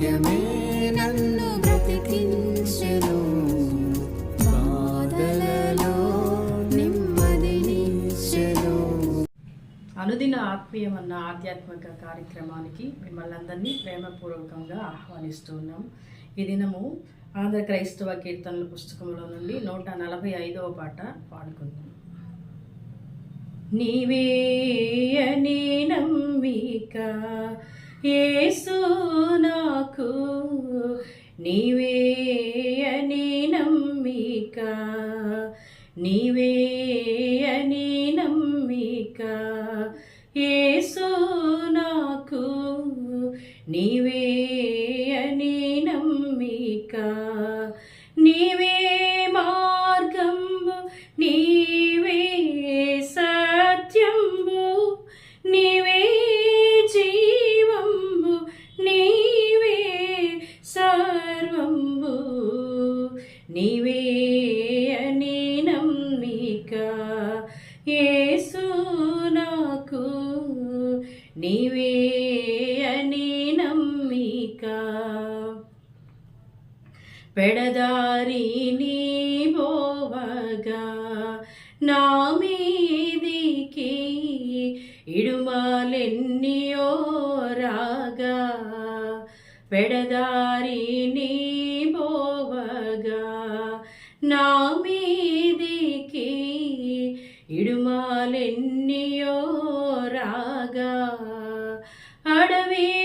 వాక్యమే నన్ను బ్రతికించెను. బాధలలో నెమ్మదినిచ్చెను అనుదిన ఆత్మీయం అన్న ఆధ్యాత్మిక కార్యక్రమానికి మిమ్మల్ని అందరినీ ప్రేమపూర్వకంగా ఆహ్వానిస్తున్నాం ఈ దినము ఆంధ్ర క్రైస్తవ కీర్తనల పుస్తకంలో నుండి నూట నలభై ఐదవ పాట పాడుకుందాం. నీవే అని నమ్మిక యేసు నాకు నీవే అని నమ్మిక నీవే యేసు నాకు నీవే అని నమ్మిక. పెడదారిని బోవగా నా మీదికి ఇడుమలెన్నియో రాగా. పెడదారి నీ బోవగా నా ఇడుమలెన్నియో రాగా అడవి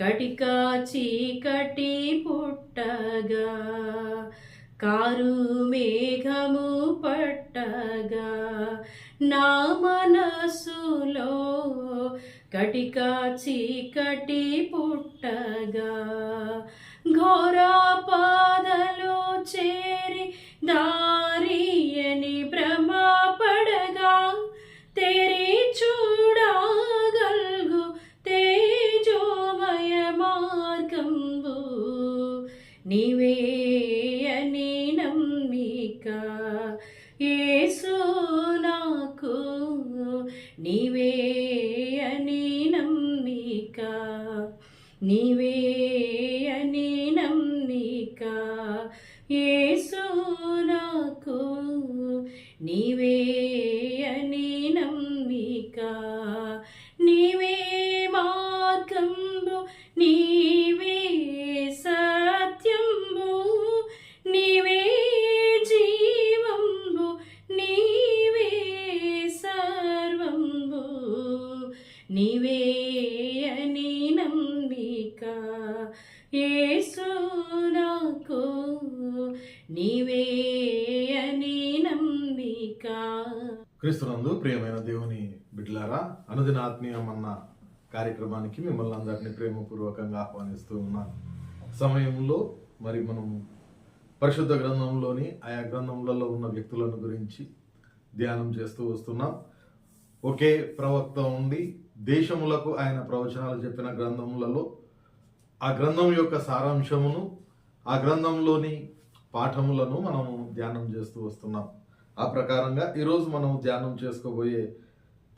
కటికా చీకటి పుట్టగా కారు మేఘము పట్టగా నా మనసులో కటికా చీకటి పుట్టగా ఘోర పాదలు చేరి దా అని నమ్మిక. ఏసు నాకు నీ క్రీస్తునందు ప్రియమైన దేవుని బిడ్లారా అనుదిన అన్న కార్యక్రమానికి మిమ్మల్ని అందరినీ ప్రేమపూర్వకంగా ఆహ్వానిస్తూ ఉన్నాను. సమయంలో మరి మనం పరిశుద్ధ గ్రంథంలోని ఆయా గ్రంథములలో ఉన్న వ్యక్తులను గురించి ధ్యానం చేస్తూ వస్తున్నాం. ఒకే ప్రవక్త ఉండి దేశములకు ఆయన ప్రవచనాలు చెప్పిన గ్రంథములలో ఆ గ్రంథం యొక్క సారాంశమును ఆ గ్రంథంలోని పాఠములను మనము ధ్యానం చేస్తూ వస్తున్నాం. ఆ ప్రకారంగా ఈరోజు మనం ధ్యానం చేసుకోబోయే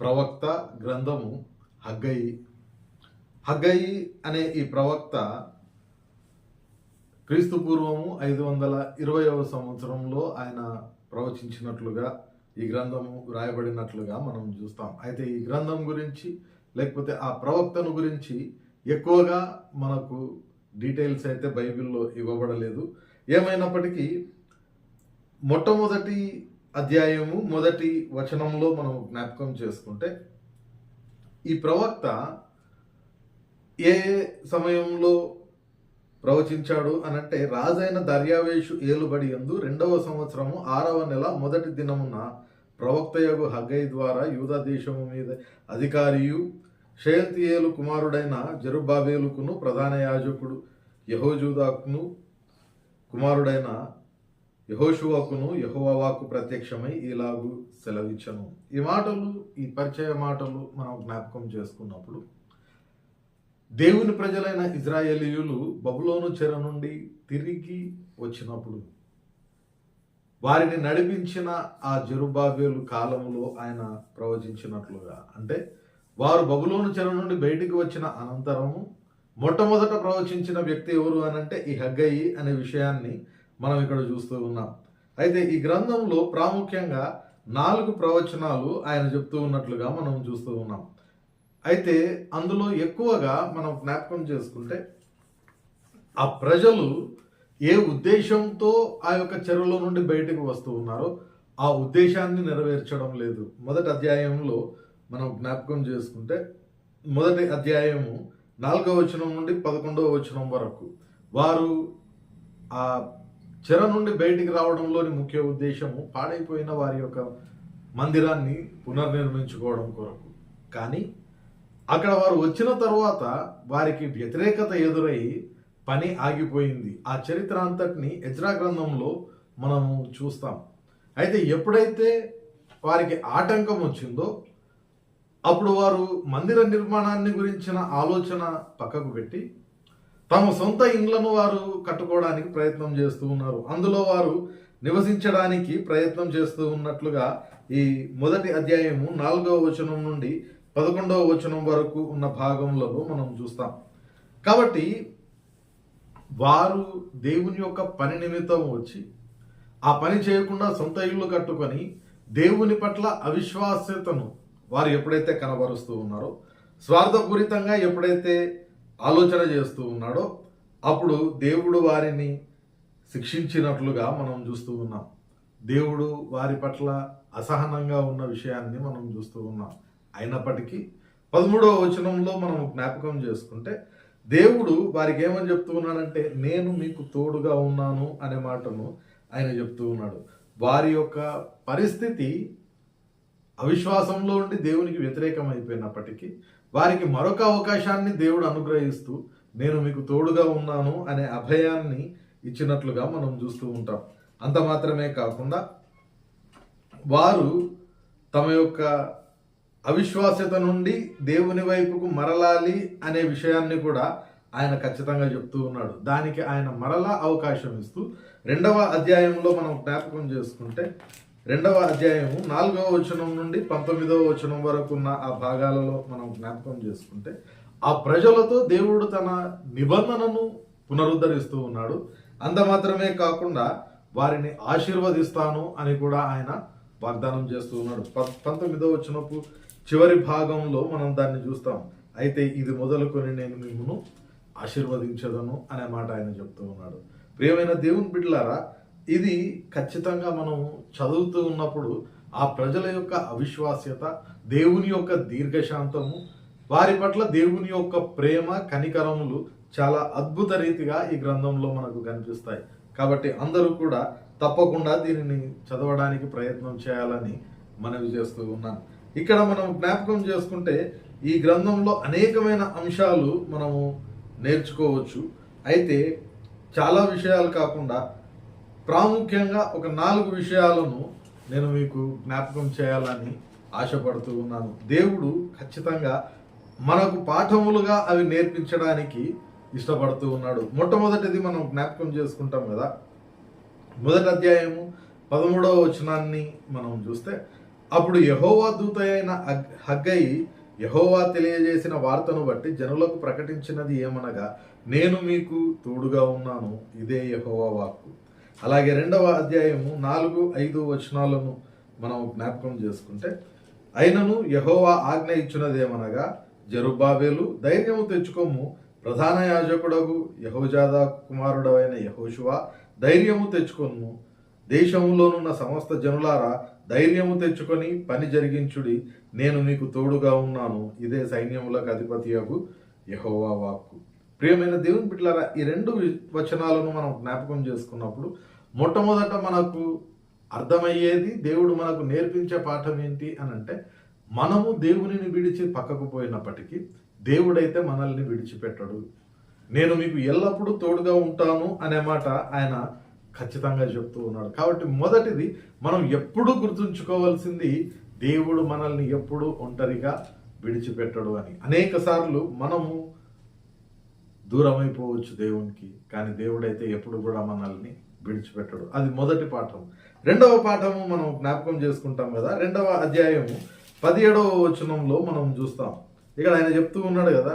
ప్రవక్త గ్రంథము హగ్గయి. హగ్గయి అనే ఈ ప్రవక్త క్రీస్తు పూర్వము ఐదు వందల ఇరవైవ సంవత్సరంలో ఆయన ప్రవచించినట్లుగా ఈ గ్రంథము రాయబడినట్లుగా మనం చూస్తాం. అయితే ఈ గ్రంథం గురించి లేకపోతే ఆ ప్రవక్తను గురించి ఎక్కువగా మనకు డీటెయిల్స్ అయితే బైబిల్లో ఇవ్వబడలేదు. ఏమైనప్పటికీ మొట్టమొదటి అధ్యాయము మొదటి వచనంలో మనం జ్ఞాపకం చేసుకుంటే ఈ ప్రవక్త ఏ సమయంలో ప్రవచించాడు అనంటే రాజైన దర్యావేషు ఏలుబడి యందు రెండవ సంవత్సరము ఆరవ నెల మొదటి దినమున ప్రవక్తయగు హగ్గై ద్వారా యూదా దేశము మీద అధికారియు షయల్తియేలు కుమారుడైన జరుబాబేలుకును ప్రధాన యాజకుడు యహోజూదాకును కుమారుడైన యహోషువాకును యహోవాకు ప్రత్యక్షమై ఇలాగు సెలవిచ్చను. ఈ మాటలు ఈ పరిచయ మాటలు మనం జ్ఞాపకం చేసుకున్నప్పుడు దేవుని ప్రజలైన ఇజ్రాయేలీయులు బబులోను చెర నుండి తిరిగి వచ్చినప్పుడు వారిని నడిపించిన ఆ జరుబాబేలు కాలంలో ఆయన ప్రవచించినట్లుగా. అంటే వారు బబులోను చెర నుండి బయటికి వచ్చిన అనంతరము మొట్టమొదట ప్రవచించిన వ్యక్తి ఎవరు అని అంటే ఈ హగ్గయి అనే విషయాన్ని మనం ఇక్కడ చూస్తూ ఉన్నాం. అయితే ఈ గ్రంథంలో ప్రాముఖ్యంగా నాలుగు ప్రవచనాలు ఆయన చెప్తూ ఉన్నట్లుగా మనం చూస్తూ ఉన్నాం. అయితే అందులో ఎక్కువగా మనం జ్ఞాపకం చేసుకుంటే ఆ ప్రజలు ఏ ఉద్దేశంతో ఆ యొక్క చెరువులో నుండి బయటకు వస్తూ ఉన్నారో ఆ ఉద్దేశాన్ని నెరవేర్చడం లేదు. మొదటి అధ్యాయంలో మనం జ్ఞాపకం చేసుకుంటే మొదటి అధ్యాయము నాలుగవ వచనం నుండి పదకొండవ వచనం వరకు వారు ఆ చెర నుండి బయటికి రావడంలోని ముఖ్య ఉద్దేశము పాడైపోయిన వారి యొక్క మందిరాన్ని పునర్నిర్మించుకోవడం కొరకు. కానీ అక్కడ వారు వచ్చిన తర్వాత వారికి వ్యతిరేకత ఎదురై పని ఆగిపోయింది. ఆ చరిత్ర అంతటిని ఎజ్రా గ్రంథంలో మనము చూస్తాం. అయితే ఎప్పుడైతే వారికి ఆటంకం వచ్చిందో అప్పుడు వారు మందిర నిర్మాణాన్ని గురించిన ఆలోచన పక్కకు పెట్టి తమ సొంత ఇండ్లను వారు కట్టుకోవడానికి ప్రయత్నం చేస్తూ ఉన్నారు. అందులో వారు నివసించడానికి ప్రయత్నం చేస్తూ ఉన్నట్లుగా ఈ మొదటి అధ్యాయము నాలుగవ వచనం నుండి పదకొండవ వచనం వరకు ఉన్న భాగంలో మనం చూస్తాం. కాబట్టి వారు దేవుని యొక్క పని నిమిత్తం వచ్చి ఆ పని చేయకుండా సొంత ఇల్లు కట్టుకొని దేవుని పట్ల అవిశ్వాస్యతను వారు ఎప్పుడైతే కనబరుస్తూ ఉన్నారో స్వార్థపూరితంగా ఎప్పుడైతే ఆలోచన చేస్తూ ఉన్నాడో అప్పుడు దేవుడు వారిని శిక్షించినట్లుగా మనం చూస్తూ ఉన్నాం. దేవుడు వారి పట్ల అసహనంగా ఉన్న విషయాన్ని మనం చూస్తూ ఉన్నాం. అయినప్పటికీ పదమూడవ వచనంలో మనం జ్ఞాపకం చేసుకుంటే దేవుడు వారికి ఏమని చెప్తూ ఉన్నాడంటే నేను మీకు తోడుగా ఉన్నాను అనే మాటను ఆయన చెప్తూ ఉన్నాడు. వారి యొక్క పరిస్థితి అవిశ్వాసంలో ఉండి దేవునికి వ్యతిరేకం అయిపోయినప్పటికీ వారికి మరొక అవకాశాన్ని దేవుడు అనుగ్రహిస్తూ నేను మీకు తోడుగా ఉన్నాను అనే అభయాన్ని ఇచ్చినట్లుగా మనం చూస్తూ ఉంటాం. అంత మాత్రమే కాకుండా వారు తమ యొక్క అవిశ్వాస్యత నుండి దేవుని వైపుకు మరలాలి అనే విషయాన్ని కూడా ఆయన ఖచ్చితంగా చెప్తూ ఉన్నాడు. దానికి ఆయన మరలా అవకాశం ఇస్తూ రెండవ అధ్యాయంలో మనం జ్ఞాపకం చేసుకుంటే రెండవ అధ్యాయము నాలుగవ వచనం నుండి పంతొమ్మిదవ వచనం వరకు ఉన్న ఆ భాగాలలో మనం జ్ఞాపకం చేసుకుంటే ఆ ప్రజలతో దేవుడు తన నిబంధనను పునరుద్ధరిస్తూ ఉన్నాడు. అంత మాత్రమే కాకుండా వారిని ఆశీర్వదిస్తాను అని కూడా ఆయన వాగ్దానం చేస్తూ ఉన్నాడు. ప- పంతొమ్మిదవ వచనపు చివరి భాగంలో మనం దాన్ని చూస్తాం. అయితే ఇది మొదలుకొని నేను మిమ్మను ఆశీర్వదించదను అనే మాట ఆయన చెప్తూ ఉన్నాడు. ప్రియమైన దేవుని బిడ్డలారా ఇది ఖచ్చితంగా మనం చదువుతూ ఉన్నప్పుడు ఆ ప్రజల యొక్క అవిశ్వాస్యత దేవుని యొక్క దీర్ఘశాంతము వారి పట్ల దేవుని యొక్క ప్రేమ కనికరములు చాలా అద్భుత రీతిగా ఈ గ్రంథంలో మనకు కనిపిస్తాయి. కాబట్టి అందరూ కూడా తప్పకుండా దీనిని చదవడానికి ప్రయత్నం చేయాలని మనవి చేస్తూ ఉన్నాను. ఇక్కడ మనం జ్ఞాపకం చేసుకుంటే ఈ గ్రంథంలో అనేకమైన అంశాలు మనము నేర్చుకోవచ్చు. అయితే చాలా విషయాలు కాకుండా ప్రాముఖ్యంగా ఒక నాలుగు విషయాలను నేను మీకు జ్ఞాపకం చేయాలని ఆశపడుతూ ఉన్నాను. దేవుడు ఖచ్చితంగా మనకు పాఠములుగా అవి నేర్పించడానికి ఇష్టపడుతూ ఉన్నాడు. మొట్టమొదటిది మనం జ్ఞాపకం చేసుకుంటాం కదా. మొదటి అధ్యాయము పదమూడవ వచనాన్ని మనం చూస్తే అప్పుడు యహోవా దూత అయిన హగ్గయి యహోవా తెలియజేసిన వార్తను బట్టి జనులకు ప్రకటించినది ఏమనగా నేను మీకు తోడుగా ఉన్నాను ఇదే యహోవా వాక్కు. అలాగే రెండవ అధ్యాయము నాలుగు ఐదు వచనాలను మనం జ్ఞాపకం చేసుకుంటే అయినను యహోవా ఆజ్ఞ ఇచ్చినదేమనగా జరుబాబేలు ధైర్యము తెచ్చుకోము ప్రధాన యాజకుడగు యహోజాదా కుమారుడవైన యహోషువా ధైర్యము తెచ్చుకొను దేశంలోనున్న సమస్త జనులారా ధైర్యము తెచ్చుకొని పని జరిగించుడి నేను మీకు తోడుగా ఉన్నాను. ఇదే సైన్యములకు అధిపతియగు యహోవా వాక్కు. ప్రియమైన దేవుని పిట్లారా ఈ రెండు వి- వచనాలను మనం జ్ఞాపకం చేసుకున్నప్పుడు మొట్టమొదట మనకు అర్థమయ్యేది దేవుడు మనకు నేర్పించే పాఠం ఏంటి అని అంటే మనము దేవునిని విడిచి పక్కకు పోయినప్పటికీ దేవుడైతే మనల్ని విడిచిపెట్టడు. నేను మీకు ఎల్లప్పుడూ తోడుగా ఉంటాను అనే మాట ఆయన ఖచ్చితంగా చెప్తూ ఉన్నాడు. కాబట్టి మొదటిది మనం ఎప్పుడూ గుర్తుంచుకోవాల్సింది దేవుడు మనల్ని ఎప్పుడు ఒంటరిగా విడిచిపెట్టడు అని. అనేక సార్లు మనము దూరం అయిపోవచ్చు దేవునికి కానీ దేవుడైతే ఎప్పుడు కూడా మనల్ని విడిచిపెట్టడు. అది మొదటి పాఠం. రెండవ పాఠము మనం జ్ఞాపకం చేసుకుంటాం కదా రెండవ అధ్యాయము పదిహేడవ వచనంలో మనం చూస్తాం. ఇక్కడ ఆయన చెప్తూ ఉన్నాడు కదా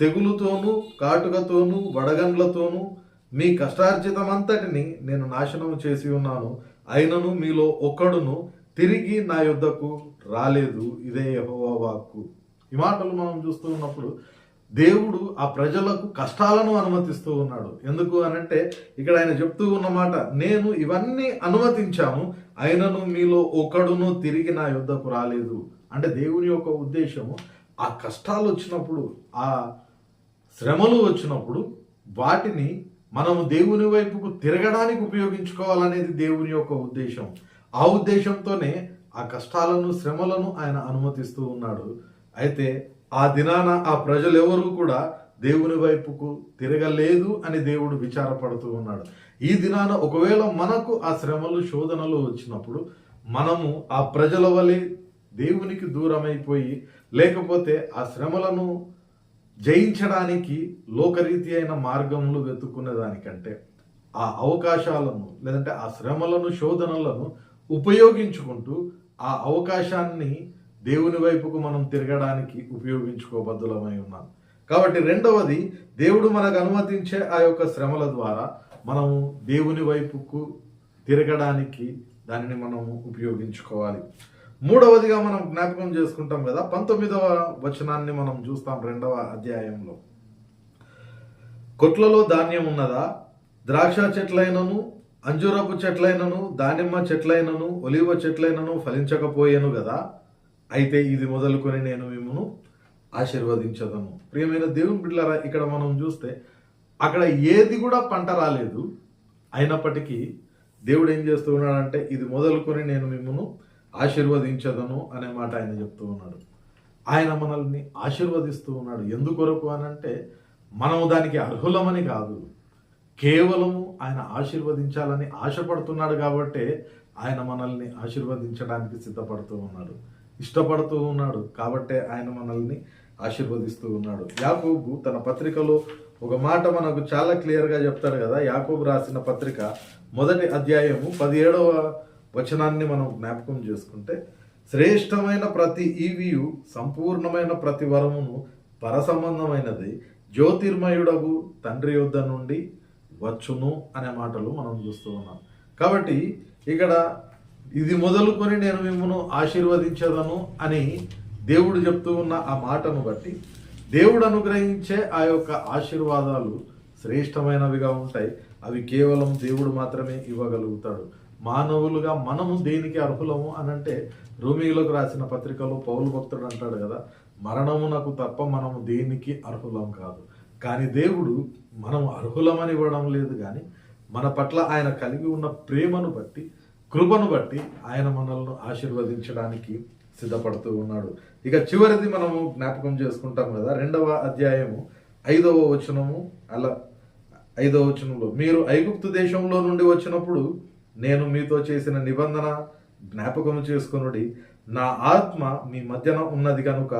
తెగులుతోనూ కాటుకతోనూ వడగండ్లతోనూ మీ కష్టార్జితమంతటిని నేను నాశనం చేసి ఉన్నాను. అయినను మీలో ఒక్కడును తిరిగి నా యుద్ధకు రాలేదు. ఇదే యహోవా వాక్కు. ఈ మాటలు మనం చూస్తూ ఉన్నప్పుడు దేవుడు ఆ ప్రజలకు కష్టాలను అనుమతిస్తూ ఉన్నాడు. ఎందుకు అనంటే ఇక్కడ ఆయన చెప్తూ ఉన్న మాట నేను ఇవన్నీ అనుమతించాను అయినను మీలో ఒకడును తిరిగి నా యుద్ధకు రాలేదు. అంటే దేవుని యొక్క ఉద్దేశము ఆ కష్టాలు వచ్చినప్పుడు ఆ శ్రమలు వచ్చినప్పుడు వాటిని మనము దేవుని వైపుకు తిరగడానికి ఉపయోగించుకోవాలనేది దేవుని యొక్క ఉద్దేశం. ఆ ఉద్దేశంతోనే ఆ కష్టాలను శ్రమలను ఆయన అనుమతిస్తూ ఉన్నాడు. అయితే ఆ దినాన ఆ ప్రజలెవరూ కూడా దేవుని వైపుకు తిరగలేదు అని దేవుడు విచారపడుతూ ఉన్నాడు. ఈ దినాన ఒకవేళ మనకు ఆ శ్రమలు శోధనలు వచ్చినప్పుడు మనము ఆ ప్రజల వలె దేవునికి దూరమైపోయి లేకపోతే ఆ శ్రమలను జయించడానికి లోకరీతి అయిన మార్గములు వెతుక్కునే దానికంటే ఆ అవకాశాలను లేదంటే ఆ శ్రమలను శోధనలను ఉపయోగించుకుంటూ ఆ అవకాశాన్ని దేవుని వైపుకు మనం తిరగడానికి ఉపయోగించుకోబద్దులమై ఉన్నాం. కాబట్టి రెండవది దేవుడు మనకు అనుమతించే ఆ యొక్క శ్రమల ద్వారా మనము దేవుని వైపుకు తిరగడానికి దానిని మనము ఉపయోగించుకోవాలి. మూడవదిగా మనం జ్ఞాపకం చేసుకుంటాం కదా పంతొమ్మిదవ వచనాన్ని మనం చూస్తాం రెండవ అధ్యాయంలో. కొట్లలో ధాన్యం ఉన్నదా? ద్రాక్ష చెట్లైనను అంజూరపు చెట్లైనను దానిమ్మ చెట్లైనను ఒలివ చెట్లైనను ఫలించకపోయేను కదా? అయితే ఇది మొదలుకొని నేను మిమ్మను ఆశీర్వదించదను ప్రియమైన దేవుని బిడ్డలారా ఇక్కడ మనం చూస్తే అక్కడ ఏది కూడా పంట రాలేదు. అయినప్పటికీ దేవుడు ఏం చేస్తూ ఉన్నాడంటే ఇది మొదలుకొని నేను మిమ్మను ఆశీర్వదించదను అనే మాట ఆయన చెప్తూ ఉన్నాడు. ఆయన మనల్ని ఆశీర్వదిస్తూ ఉన్నాడు. ఎందుకొరకు అనంటే మనం దానికి అర్హులమని కాదు. కేవలము ఆయన ఆశీర్వదించాలని ఆశపడుతున్నాడు కాబట్టే ఆయన మనల్ని ఆశీర్వదించడానికి సిద్ధపడుతూ ఉన్నాడు. ఇష్టపడుతూ ఉన్నాడు. కాబట్టే ఆయన మనల్ని ఆశీర్వదిస్తూ ఉన్నాడు. యాకోబు తన పత్రికలో ఒక మాట మనకు చాలా క్లియర్గా చెప్తాడు కదా. యాకోబు రాసిన పత్రిక మొదటి అధ్యాయము పదిహేడవ వచనాన్ని మనం జ్ఞాపకం చేసుకుంటే శ్రేష్టమైన ప్రతి ఈవియు సంపూర్ణమైన ప్రతి వరమును పరసంబంధమైనది. జ్యోతిర్మయుడగు తండ్రి యొద్ద నుండి వచ్చును అనే మాటలు మనం చూస్తూ ఉన్నాం. కాబట్టి ఇక్కడ ఇది మొదలుకొని నేను మిమ్మను ఆశీర్వదించదను అని దేవుడు చెప్తూ ఉన్న ఆ మాటను బట్టి దేవుడు అనుగ్రహించే ఆ యొక్క ఆశీర్వాదాలు శ్రేష్టమైనవిగా ఉంటాయి. అవి కేవలం దేవుడు మాత్రమే ఇవ్వగలుగుతాడు. మానవులుగా మనము దేనికి అర్హులము అని అంటే రోమిలకు రాసిన పత్రికలో పౌలు భక్తుడు అంటాడు కదా మరణమునకు తప్ప మనము దేనికి అర్హులం కాదు. కానీ దేవుడు మనం అర్హులమని ఇవ్వడం లేదు కానీ మన పట్ల ఆయన కలిగి ఉన్న ప్రేమను బట్టి కృపను బట్టి ఆయన మనల్ని ఆశీర్వదించడానికి సిద్ధపడుతూ ఉన్నాడు. ఇక చివరిది మనము జ్ఞాపకం చేసుకుంటాం కదా రెండవ అధ్యాయము ఐదవ వచనము అలా ఐదవ వచనంలో మీరు ఐగుప్తు దేశంలో నుండి వచ్చినప్పుడు నేను మీతో చేసిన నిబంధన జ్ఞాపకం చేసుకొనుడి. నా ఆత్మ మీ మధ్యన ఉన్నది కనుక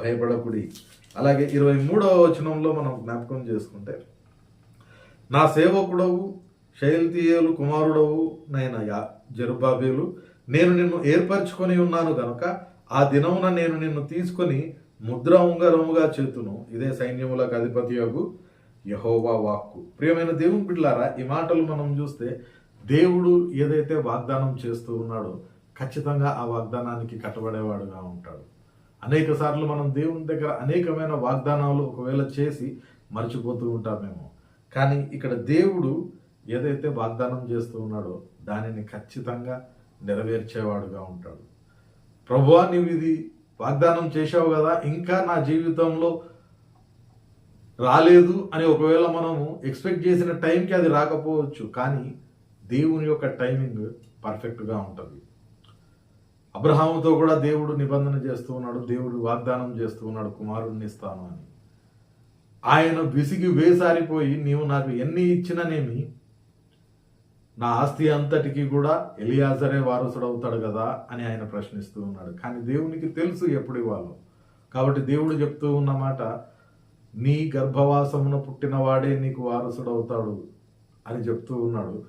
భయపడకుడి. అలాగే ఇరవై మూడవ వచనంలో మనం జ్ఞాపకం చేసుకుంటే నా సేవకుడవు శైల్తీయేలు కుమారుడవు నైన యా జరుబాబేలు నేను నిన్ను ఏర్పరచుకొని ఉన్నాను గనుక ఆ దినమున నేను నిన్ను తీసుకొని ముద్ర ఉంగరముగా చేతును. ఇదే సైన్యములకు అధిపతి యొగు యహోవా వాక్కు. ప్రియమైన దేవుని బిడ్డలారా ఈ మాటలు మనం చూస్తే దేవుడు ఏదైతే వాగ్దానం చేస్తూ ఉన్నాడో ఖచ్చితంగా ఆ వాగ్దానానికి కట్టబడేవాడుగా ఉంటాడు. అనేక సార్లు మనం దేవుని దగ్గర అనేకమైన వాగ్దానాలు ఒకవేళ చేసి మర్చిపోతూ ఉంటామేమో. కానీ ఇక్కడ దేవుడు ఏదైతే వాగ్దానం చేస్తూ ఉన్నాడో దానిని ఖచ్చితంగా నెరవేర్చేవాడుగా ఉంటాడు. ప్రభువా నీవు ఇది వాగ్దానం చేశావు కదా ఇంకా నా జీవితంలో రాలేదు అని ఒకవేళ మనము ఎక్స్పెక్ట్ చేసిన టైంకి అది రాకపోవచ్చు కానీ దేవుని యొక్క టైమింగ్ పర్ఫెక్ట్గా ఉంటుంది. అబ్రహాముతో కూడా దేవుడు నిబంధన చేస్తూ ఉన్నాడు దేవుడు వాగ్దానం చేస్తూ ఉన్నాడు కుమారుడిని ఇస్తాను అని. ఆయన విసిగి వేసారిపోయి నీవు నాకు ఎన్ని ఇచ్చిననేమి నా ఆస్తి అంతటికి కూడా ఎలియాజరే వారసుడు అవుతాడు కదా అని ఆయన ప్రశ్నిస్తూ ఉన్నాడు. కానీ దేవునికి తెలుసు ఎప్పుడు ఇవ్వాలో. కాబట్టి దేవుడు చెప్తూ ఉన్నమాట నీ గర్భవాసమున పుట్టినవాడే నీకు వారసుడు అవుతాడు అని చెప్తూ ఉన్నాడు.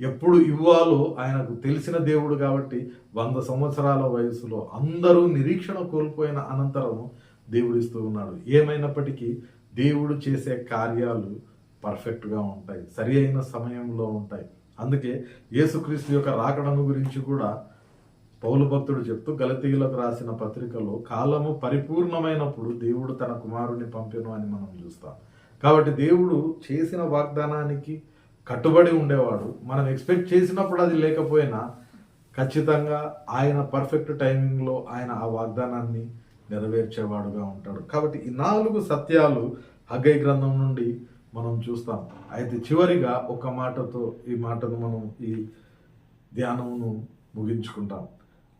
ఎప్పుడు ఇవ్వాలో ఆయనకు తెలిసిన దేవుడు కాబట్టి వంద సంవత్సరాల వయసులో అందరూ నిరీక్షణ కోల్పోయిన అనంతరం దేవుడిస్తూ ఉన్నాడు. ఏమైనప్పటికీ దేవుడు చేసే కార్యాలు పర్ఫెక్ట్గా ఉంటాయి. సరి అయిన సమయంలో ఉంటాయి. అందుకే యేసుక్రీస్తు యొక్క రాకడను గురించి కూడా పౌలు భక్తుడు చెప్తూ గలతీయులకు రాసిన పత్రికలో కాలము పరిపూర్ణమైనప్పుడు దేవుడు తన కుమారుని పంపెను అని మనం చూస్తాం. కాబట్టి దేవుడు చేసిన వాగ్దానానికి కట్టుబడి ఉండేవాడు. మనం ఎక్స్పెక్ట్ చేసినప్పుడు అది లేకపోయినా ఖచ్చితంగా ఆయన పర్ఫెక్ట్ టైమింగ్లో ఆయన ఆ వాగ్దానాన్ని నెరవేర్చేవాడుగా ఉంటాడు. కాబట్టి ఈ నాలుగు సత్యాలు హగ్గై గ్రంథం నుండి మనం చూస్తాం. అయితే చివరిగా ఒక మాటతో ఈ మాటను మనం ఈ ధ్యానమును ముగించుకుంటాం.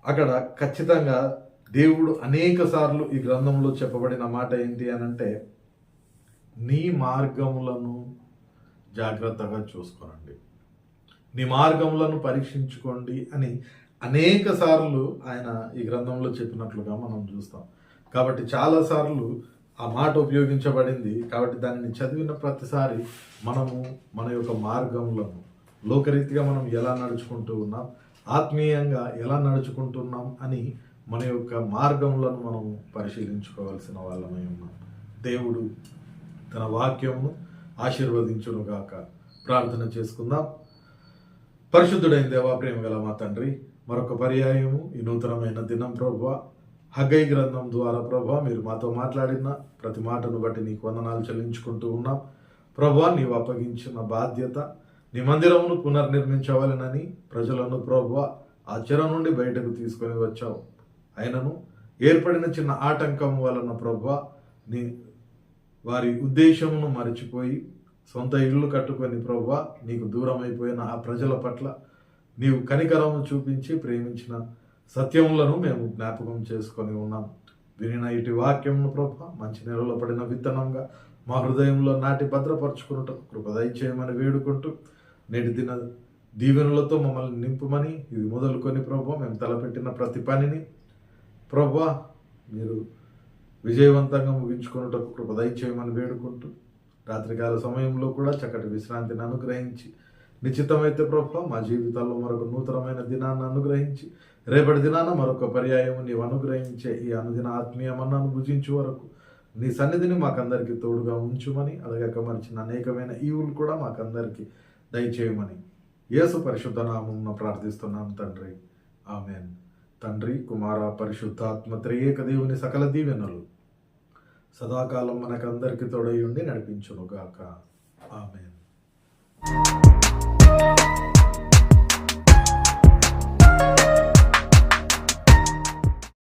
అక్కడ ఖచ్చితంగా దేవుడు అనేక సార్లు ఈ గ్రంథంలో చెప్పబడిన మాట ఏంటి అని అంటే నీ మార్గములను జాగ్రత్తగా చూసుకోనండి. నీ మార్గములను పరీక్షించుకోండి అని అనేక సార్లు ఆయన ఈ గ్రంథంలో చెప్పినట్లుగా మనం చూస్తాం. కాబట్టి చాలాసార్లు ఆ మాట ఉపయోగించబడింది కాబట్టి దానిని చదివిన ప్రతిసారి మనము మన యొక్క మార్గములను లోకరీతిగా మనం ఎలా నడుచుకుంటూ ఉన్నాం ఆత్మీయంగా ఎలా నడుచుకుంటున్నాం అని మన యొక్క మార్గములను మనం పరిశీలించుకోవాల్సిన వాళ్ళమై ఉన్నాం. దేవుడు తన వాక్యమును ఆశీర్వదించునుగాక. ప్రార్థన చేసుకుందాం. పరిశుద్ధుడైన దేవా ప్రేమ గల మా తండ్రి మరొక పర్యాయము ఈ నూతనమైన దినం ప్రభు హగ్గై గ్రంథం ద్వారా ప్రభా మీరు మాతో మాట్లాడిన ప్రతి మాటను బట్టి నీకు వందనాలు చెల్లించుకుంటూ ఉన్నాం. ప్రభా నీవు అప్పగించిన బాధ్యత నీ మందిరమును పునర్నిర్మించవాలనని ప్రజలను ప్రభా ఆ చెర నుండి బయటకు తీసుకొని వచ్చావు. అయినను ఏర్పడిన చిన్న ఆటంకం వలన ప్రభా నీ వారి ఉద్దేశమును మరచిపోయి సొంత ఇల్లు కట్టుకొని ప్రభా నీకు దూరం అయిపోయిన ఆ ప్రజల పట్ల నీవు కనికరమును చూపించి ప్రేమించిన సత్యములను మేము జ్ఞాపకం చేసుకొని ఉన్నాం. వినిన ఇటు వాక్యమును ప్రభ మంచి నెలలో పడిన విత్తనంగా మా హృదయంలో నాటి భద్రపరచుకున్నట్టు కృప చేయమని వేడుకుంటూ నేటి దిన దీవెనలతో మమ్మల్ని నింపుమని ఇది మొదలుకొని ప్రభా మేము తలపెట్టిన ప్రతి పనిని ప్రభా మీరు విజయవంతంగా ముగించుకున్నటకు కృప చేయమని వేడుకుంటూ రాత్రికాల సమయంలో కూడా చక్కటి విశ్రాంతిని అనుగ్రహించి నిశ్చితమైతే ప్రభా మా జీవితాల్లో మరొక నూతనమైన దినాన్ని అనుగ్రహించి రేపటి దినాన మరొక పర్యాయం నీవు అనుగ్రహించే ఈ అనుదిన ఆత్మీయమన్నాను భుజించు వరకు నీ సన్నిధిని మాకందరికి తోడుగా ఉంచుమని అలాగే మరిచిన అనేకమైన ఈవులు కూడా మాకందరికీ దయచేయమని యేసు పరిశుద్ధ నామం ప్రార్థిస్తున్నాం తండ్రి. ఆమెన్. తండ్రి కుమార పరిశుద్ధాత్మ త్రియేక దేవుని సకల దీవెనలు సదాకాలం మనకందరికీ తోడయుండి ఉండి నడిపించునుగాక. ఆమెన్. Thank you.